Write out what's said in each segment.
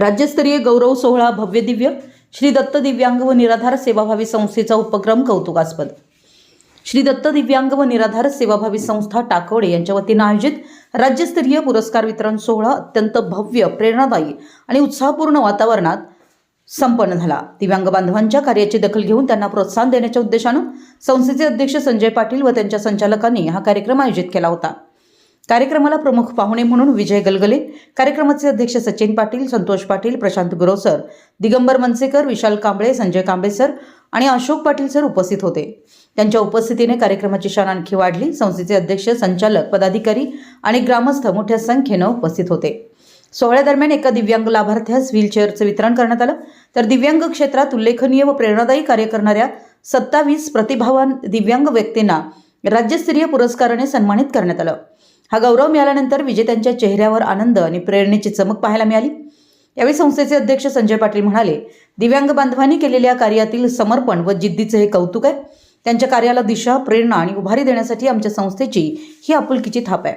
राज्यस्तरीय गौरव सोहळा भव्य दिव्य श्री दत्त दिव्यांग व निराधार सेवाभावी संस्थेचा उपक्रम कौतुकास्पद. श्री दत्त दिव्यांग व निराधार सेवाभावी संस्था टाकवडे यांच्या वतीनं आयोजित राज्यस्तरीय पुरस्कार वितरण सोहळा अत्यंत भव्य प्रेरणादायी आणि उत्साहपूर्ण वातावरणात संपन्न झाला. दिव्यांग बांधवांच्या कार्याची दखल घेऊन त्यांना प्रोत्साहन देण्याच्या उद्देशानं संस्थेचे अध्यक्ष संजय पाटील व त्यांच्या संचालकांनी हा कार्यक्रम आयोजित केला होता. कार्यक्रमाला प्रमुख पाहुणे म्हणून विजय गलगले कार्यक्रमाचे अध्यक्ष सचिन पाटील संतोष पाटील प्रशांत गुरवसर दिगंबर मनसेकर विशाल कांबळे संजय कांबळे सर आणि अशोक पाटील सर उपस्थित होते. त्यांच्या उपस्थितीने कार्यक्रमाची शान आणखी वाढली. संस्थेचे अध्यक्ष संचालक पदाधिकारी आणि ग्रामस्थ मोठ्या संख्येनं उपस्थित होते. सोहळ्यादरम्यान एका दिव्यांग लाभार्थ्यास व्हीलचेअरचं वितरण करण्यात आलं. तर दिव्यांग क्षेत्रात उल्लेखनीय व प्रेरणादायी कार्य करणाऱ्या सत्तावीस प्रतिभावान दिव्यांग व्यक्तींना राज्यस्तरीय पुरस्काराने सन्मानित करण्यात आलं. हा गौरव मिळाल्यानंतर विजेत्यांच्या चेहऱ्यावर आनंद आणि प्रेरणेची चमक पाहायला मिळाली. यावेळी संस्थेचे अध्यक्ष संजय पाटील म्हणाले दिव्यांग बांधवांनी केलेल्या कार्यातील समर्पण व जिद्दीचं हे कौतुक आहे. त्यांच्या कार्याला दिशा प्रेरणा आणि उभारी देण्यासाठी आमच्या संस्थेची ही आपुलकीची थाप आहे.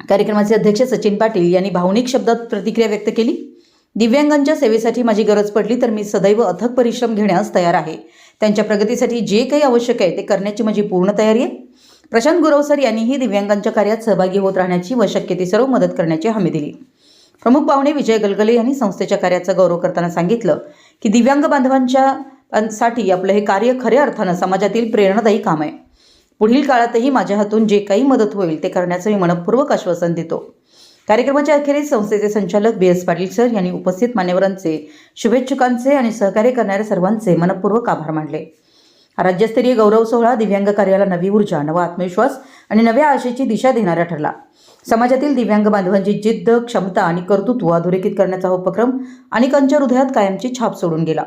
कार्यक्रमाचे अध्यक्ष सचिन पाटील यांनी भावनिक शब्दात प्रतिक्रिया व्यक्त केली दिव्यांगांच्या सेवेसाठी माझी गरज पडली तर मी सदैव अथक परिश्रम घेण्यास तयार आहे. त्यांच्या प्रगतीसाठी जे काही आवश्यक आहे ते करण्याची माझी पूर्ण तयारी आहे. प्रशांत गुरवसर यांनीही दिव्यांगांच्या कार्यात सहभागी होत राहण्याची व शक्य ती सर्व मदत करण्याची हमी दिली. प्रमुख पाहुणे विजय गलगले यांनी संस्थेच्या कार्याचा गौरव करताना सांगितलं की दिव्यांग बांधवांच्या साठी आपलं हे कार्य खऱ्या अर्थानं समाजातील प्रेरणादायी काम आहे. पुढील काळातही माझ्या हातून जे काही मदत होईल ते करण्याचं मी मनपूर्वक आश्वासन देतो. कार्यक्रमाच्या अखेरीस संस्थेचे संचालक बी एस पाटील सर यांनी उपस्थित मान्यवरांचे शुभेच्छुकांचे आणि सहकार्य करणाऱ्या सर्वांचे मनपूर्वक आभार मानले. राज्यस्तरीय गौरव सोहळा दिव्यांग कार्याला नवी ऊर्जा नवा आत्मविश्वास आणि नव्या आशेची दिशा देणारा ठरला. समाजातील दिव्यांग बांधवांची जिद्द क्षमता आणि कर्तृत्व अधोरेखित करण्याचा उपक्रम अनेकांच्या हृदयात कायमची छाप सोडून गेला.